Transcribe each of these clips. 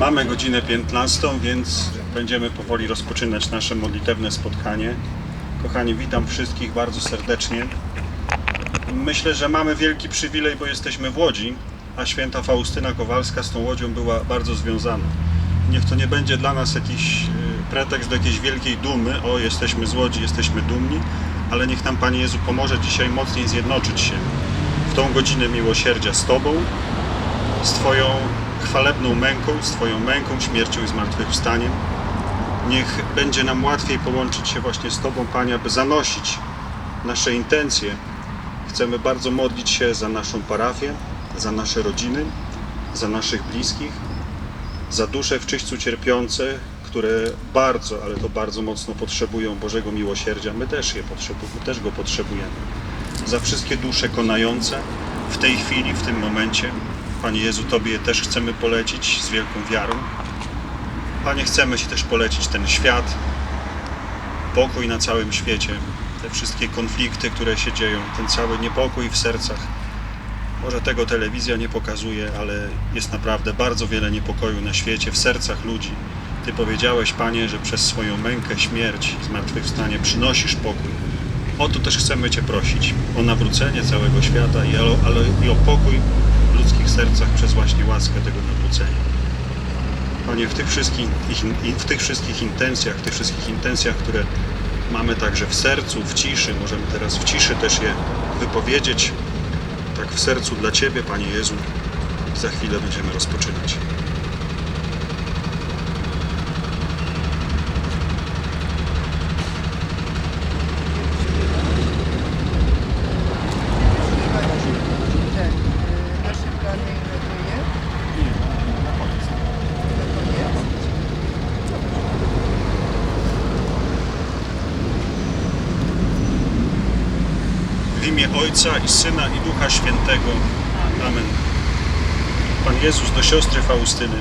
Mamy godzinę 15, więc będziemy powoli rozpoczynać nasze modlitewne spotkanie. Kochani, witam wszystkich bardzo serdecznie. Myślę, że mamy wielki przywilej, bo jesteśmy w Łodzi, a święta Faustyna Kowalska z tą Łodzią była bardzo związana. Niech to nie będzie dla nas jakiś y, pretekst do jakiejś wielkiej dumy, o jesteśmy z Łodzi, jesteśmy dumni, ale niech nam Panie Jezu pomoże dzisiaj mocniej zjednoczyć się w tą godzinę miłosierdzia z Tobą, z Twoją chwalebną męką, z Twoją męką, śmiercią i zmartwychwstaniem. Niech będzie nam łatwiej połączyć się właśnie z Tobą, Panie, aby zanosić nasze intencje. Chcemy bardzo modlić się za naszą parafię, za nasze rodziny, za naszych bliskich, za dusze w czyśćcu cierpiące, które bardzo, ale to bardzo mocno potrzebują Bożego miłosierdzia. My też je potrzebujemy, my też go potrzebujemy. Za wszystkie dusze konające w tej chwili, w tym momencie. Panie Jezu, Tobie też chcemy polecić z wielką wiarą. Panie, chcemy Ci też polecić ten świat, pokój na całym świecie, te wszystkie konflikty, które się dzieją, ten cały niepokój w sercach. Może tego telewizja nie pokazuje, ale jest naprawdę bardzo wiele niepokoju na świecie, w sercach ludzi. Ty powiedziałeś, Panie, że przez swoją mękę, śmierć, zmartwychwstanie przynosisz pokój. O to też chcemy Cię prosić, o nawrócenie całego świata, i o, ale i o pokój ludzkich sercach przez właśnie łaskę tego nawrócenia. Panie, w tych wszystkich, ich- w tych wszystkich intencjach, w tych wszystkich intencjach, które mamy także w sercu, w ciszy, możemy teraz w ciszy też je wypowiedzieć, tak w sercu dla Ciebie, Panie Jezu. Za chwilę będziemy rozpoczynać. Ten, y, nasze plany i nadzieje. Na koniec. W imię Ojca i Syna i Ducha Świętego. Amen. Pan Jezus do siostry Faustyny.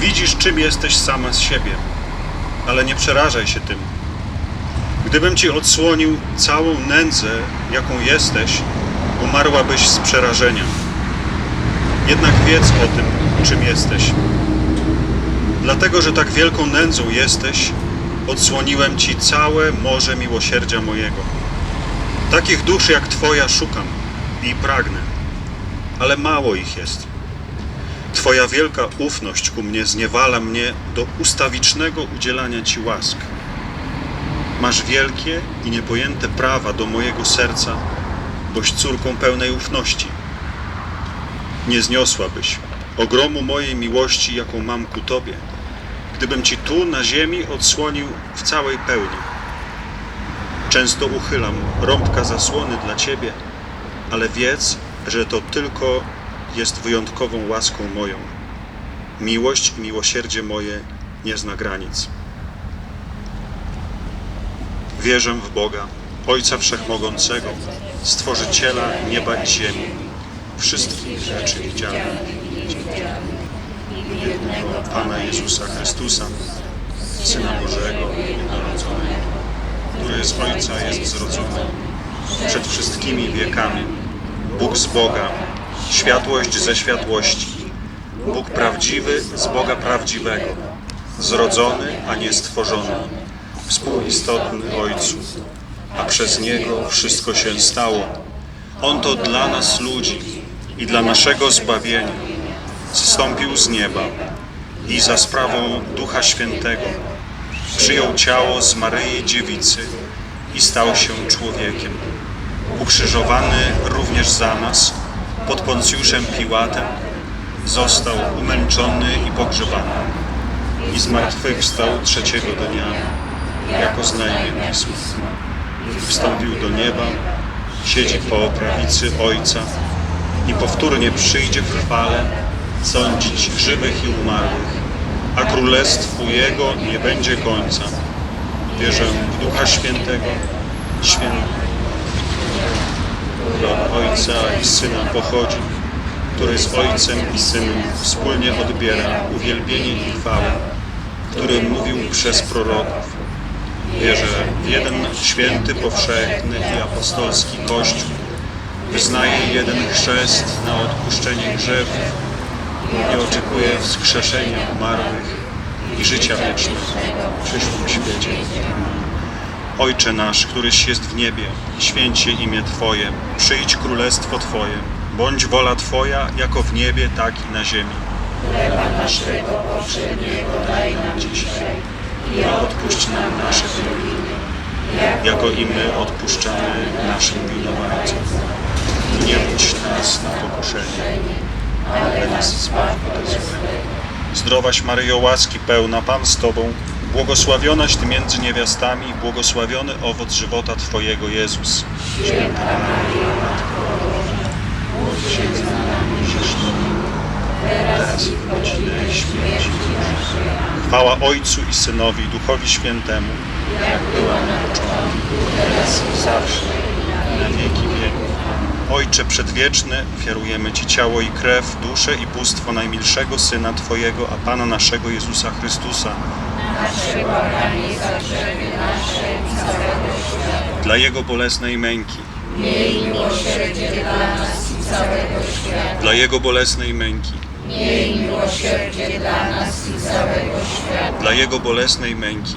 Widzisz, czym jesteś sama z siebie, ale nie przerażaj się tym. Gdybym ci odsłonił całą nędzę, jaką jesteś, umarłabyś z przerażenia. Jednak wiedz o tym, czym jesteś. Dlatego, że tak wielką nędzą jesteś, odsłoniłem ci całe morze miłosierdzia mojego. Takich dusz jak Twoja szukam i pragnę, ale mało ich jest. Twoja wielka ufność ku mnie zniewala mnie do ustawicznego udzielania Ci łask. Masz wielkie i niepojęte prawa do mojego serca, boś córką pełnej ufności. Nie zniosłabyś ogromu mojej miłości, jaką mam ku Tobie, gdybym Ci tu na ziemi odsłonił w całej pełni. Często uchylam rąbka zasłony dla Ciebie, ale wiedz, że to tylko jest wyjątkową łaską moją. Miłość i miłosierdzie moje nie zna granic. Wierzę w Boga, Ojca Wszechmogącego, Stworzyciela nieba i ziemi, wszystkich rzeczy widzialnych i jednego Pana Jezusa Chrystusa, Syna Bożego, jednorodzonego, z Ojca jest zrodzony przed wszystkimi wiekami. Bóg z Boga, światłość ze światłości, Bóg prawdziwy z Boga prawdziwego, zrodzony, a nie stworzony, współistotny Ojcu, a przez Niego wszystko się stało. On to dla nas ludzi i dla naszego zbawienia zstąpił z nieba i za sprawą Ducha Świętego przyjął ciało z Maryi Dziewicy i stał się człowiekiem. Ukrzyżowany również za nas pod Poncjuszem Piłatem, został umęczony i pogrzebany i zmartwychwstał trzeciego dnia, jako znajmie Pismo. Wstąpił do nieba, siedzi po prawicy Ojca i powtórnie przyjdzie w chwale sądzić żywych i umarłych, a królestwu Jego nie będzie końca. Wierzę w Ducha Świętego, świętego Ojca i Syna pochodzi, który z Ojcem i Synem wspólnie odbiera uwielbienie i chwałę, który mówił przez proroków. Wierzę w jeden święty, powszechny i apostolski Kościół. Wyznaję jeden chrzest na odpuszczenie grzechów i oczekuję wskrzeszenia umarłych i życia wiecznego w przyszłym świecie. Ojcze nasz, któryś jest w niebie, święć się imię Twoje, przyjdź królestwo Twoje, bądź wola Twoja, jako w niebie, tak i na ziemi. naszego poprzedniego daj nam dzisiaj i odpuść nam nasze winy, jako i my odpuszczamy naszym winowajcom. Nie wódź nas na pokuszenie, Zdrowaś Maryjo, łaski pełna, Pan z Tobą, błogosławionaś Ty między niewiastami, i błogosławiony owoc żywota Twojego, Jezus. Święta Maryjo, Matko Boża, się za nami grzesznymi, teraz i w godzinę śmierci naszej. Chwała Ojcu i Synowi, Duchowi Świętemu, jak była na początku, teraz i zawsze, na wieki wieków. Ojcze Przedwieczny, ofiarujemy Ci ciało i krew, duszę i bóstwo najmilszego Syna Twojego, a Pana naszego Jezusa Chrystusa. Dla Jego bolesnej męki. Miej miłosierdzie dla nas i całego świata. Dla Jego bolesnej męki. Miej miłosierdzie dla nas i całego świata. Dla Jego bolesnej męki.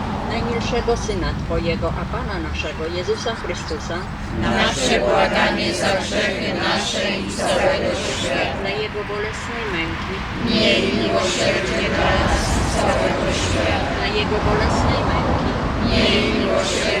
najmilszego Syna Twojego, a Pana naszego, Jezusa Chrystusa, Nasze błaganie za grzechy nasze i całego świata. dla Jego bolesnej męki, Miej miłosierdzie dla nas całego świata. dla Jego bolesnej męki, Miej miłosierdzie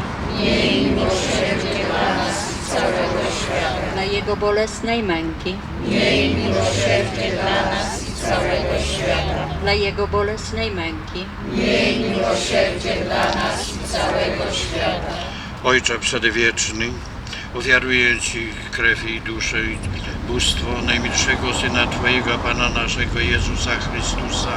Miej miłosierdzie dla nas całego świata. dla Jego bolesnej męki, Miej miłosierdzie dla nas całego świata. dla Jego bolesnej męki, Miej miłosierdzie dla nas całego świata. Ojcze Przedwieczny, ofiaruję Ci krew i duszę i bóstwo najmilszego Syna Twojego, Pana naszego Jezusa Chrystusa,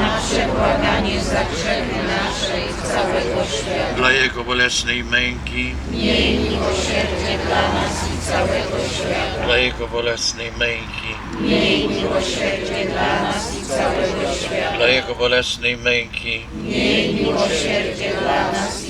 Nasze błaganie za grzechy nasze i całego świata. dla Jego bolesnej męki, Miej miłosierdzie dla nas i całego świata. dla Jego bolesnej męki, Miej miłosierdzie dla nas i całego świata. dla Jego bolesnej męki, Miej miłosierdzie dla nas i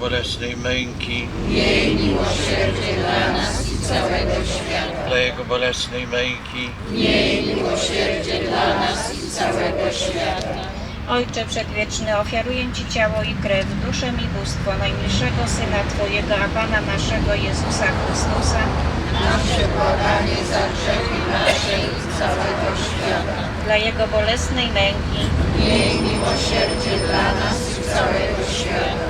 bolesnej męki, Miej miłosierdzie dla nas i całego świata. dla Jego bolesnej męki, Miej miłosierdzie dla nas i całego świata. Ojcze Przedwieczny, ofiaruję Ci ciało i krew, duszę i bóstwo najmilszego Syna Twojego, a Pana naszego Jezusa Chrystusa, Nasze błaganie za grzechy nasze i całego świata. dla Jego bolesnej męki, Miej miłosierdzie dla nas i całego świata.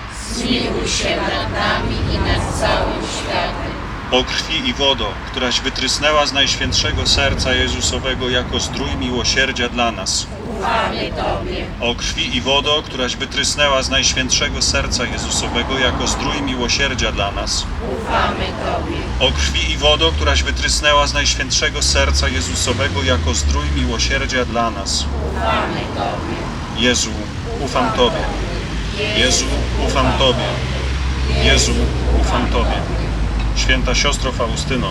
Zmiłuj się nad nami i nad całym światem. O krwi i wodo, któraś wytrysnęła z Najświętszego Serca Jezusowego jako zdrój miłosierdzia dla nas. Ufamy Tobie. O krwi i wodo, któraś wytrysnęła z Najświętszego Serca Jezusowego jako zdrój miłosierdzia dla nas. Ufamy Tobie. O krwi i wodo, któraś wytrysnęła z Najświętszego Serca Jezusowego jako zdrój miłosierdzia dla nas. Ufamy Tobie. Jezu, ufam Tobie. Jezu, ufam Tobie. Jezu, ufam Tobie. Święta siostro Faustyno,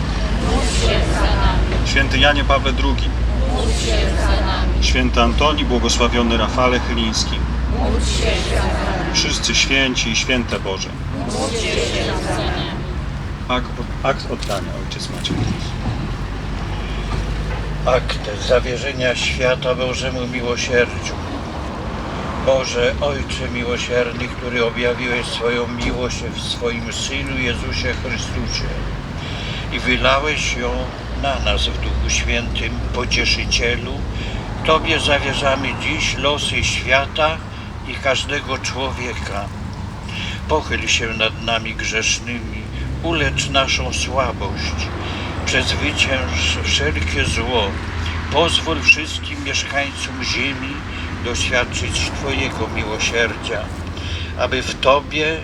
święty Janie Pawle II, święty Antoni, błogosławiony Rafale Chyliński, wszyscy święci i święte Boże. Akt, oddania, ojciec Maciek. Akt zawierzenia świata Bożemu miłosierdziu. Boże, Ojcze miłosierny, który objawiłeś swoją miłość w swoim Synu Jezusie Chrystusie i wylałeś ją na nas w Duchu Świętym, Pocieszycielu, Tobie zawierzamy dziś losy świata i każdego człowieka. Pochyl się nad nami grzesznymi, ulecz naszą słabość, przezwycięż wszelkie zło, pozwól wszystkim mieszkańcom ziemi doświadczyć Twojego miłosierdzia, aby w Tobie,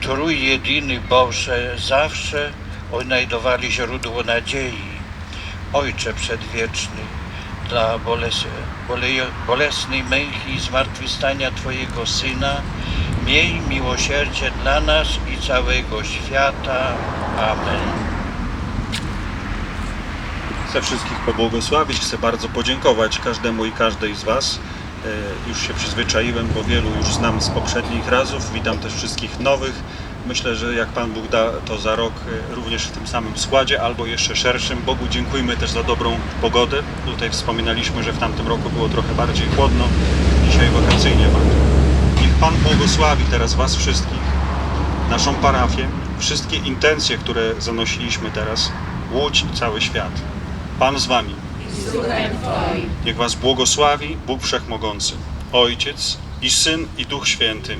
Trójjedyny Boże, zawsze odnajdowali źródło nadziei. Ojcze Przedwieczny, dla boles, bole, bolesnej męki i zmartwychwstania Twojego Syna, miej miłosierdzie dla nas i całego świata. Amen. Chcę wszystkich pobłogosławić, chcę bardzo podziękować każdemu i każdej z Was. E, Już się przyzwyczaiłem, bo wielu już znam z poprzednich razów. Witam też wszystkich nowych. Myślę, że jak Pan Bóg da, to za rok e, również w tym samym składzie albo jeszcze szerszym. Bogu dziękujmy też za dobrą pogodę. Tutaj wspominaliśmy, że w tamtym roku było trochę bardziej chłodno. Dzisiaj wakacyjnie bardzo. Niech Pan błogosławi teraz Was wszystkich, naszą parafię, wszystkie intencje, które zanosiliśmy teraz, Łódź i cały świat. Pan z Wami. Z duchem Twoim. Niech Was błogosławi Bóg Wszechmogący, Ojciec i Syn i Duch Święty.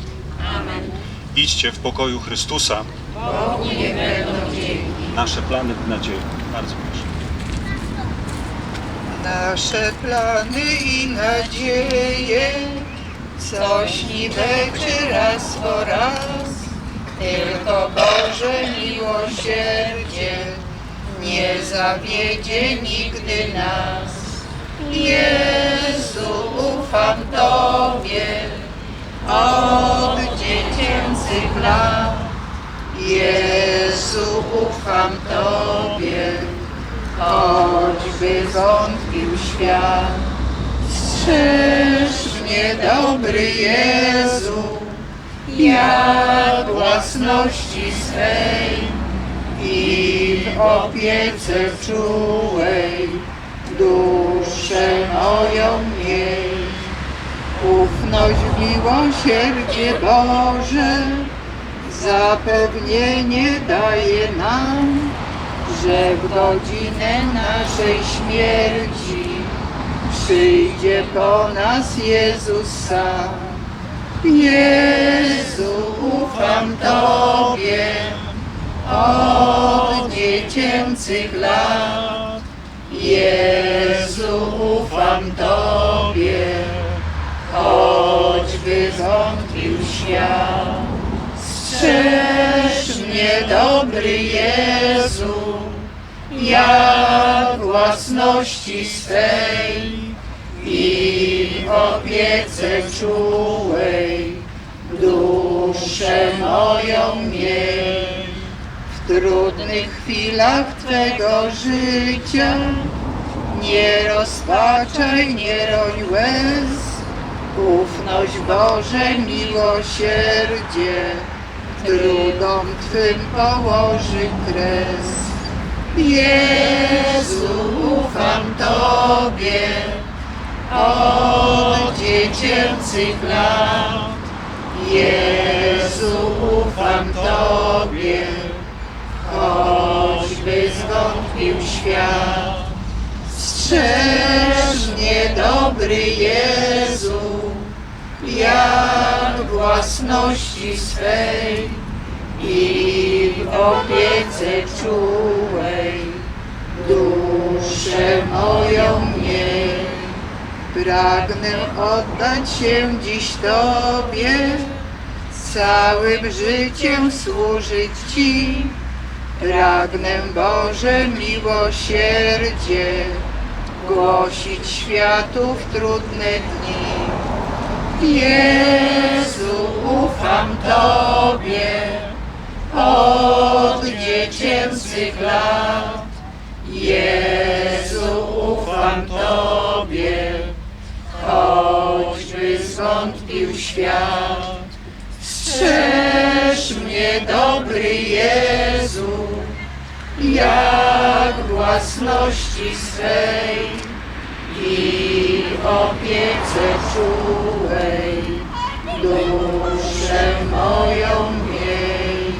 Amen. Idźcie w pokoju Chrystusa. Bogu niech będą dzięki. Nasze plany w nadziei. Bardzo proszę. Nasze plany i nadzieje, coś niby czy raz po raz, tylko Boże miłosierdzie nie zawiedzie nigdy nas. Jezu, ufam Tobie od dziecięcych lat. Jezu, ufam Tobie, choćby wątpił świat. Strzeż mnie, dobry Jezu, jak własności swej opiece czułej duszę moją miej. Ufność w miłosierdzie Boże zapewnienie daje nam, że w godzinę naszej śmierci przyjdzie po nas Jezus sam. Jezu, ufam Tobie od dziecięcych lat. Jezu, ufam Tobie, choćby zwątpił świat. Strzeż mnie, dobry Jezu, jak własności swej i w opiece czułej duszę moją miej. Trudnych chwilach Twego życia nie rozpaczaj, nie roń łez. Ufność Boże, miłosierdzie, trudom Twym położy kres. Jezu, ufam Tobie od dziecięcych lat. Jezu, ufam Tobie, choćby zwątpił świat. Strzeż dobry Jezu, jak własności swej i w opiece czułej duszę moją miej. Pragnę oddać się dziś Tobie, całym życiem służyć Ci. Pragnę Boże miłosierdzie, głosić światu w trudne dni. Jezu, ufam Tobie od dziecięcych lat. Jezu, ufam Tobie, choćby zwątpił świat. Strzeż mnie, dobry Jezu, jak własności swej i w opiece czułej duszę moją miej.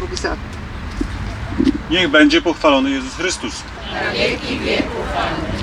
Bóg za Niech będzie pochwalony Jezus Chrystus. na wieki wieków. Amen.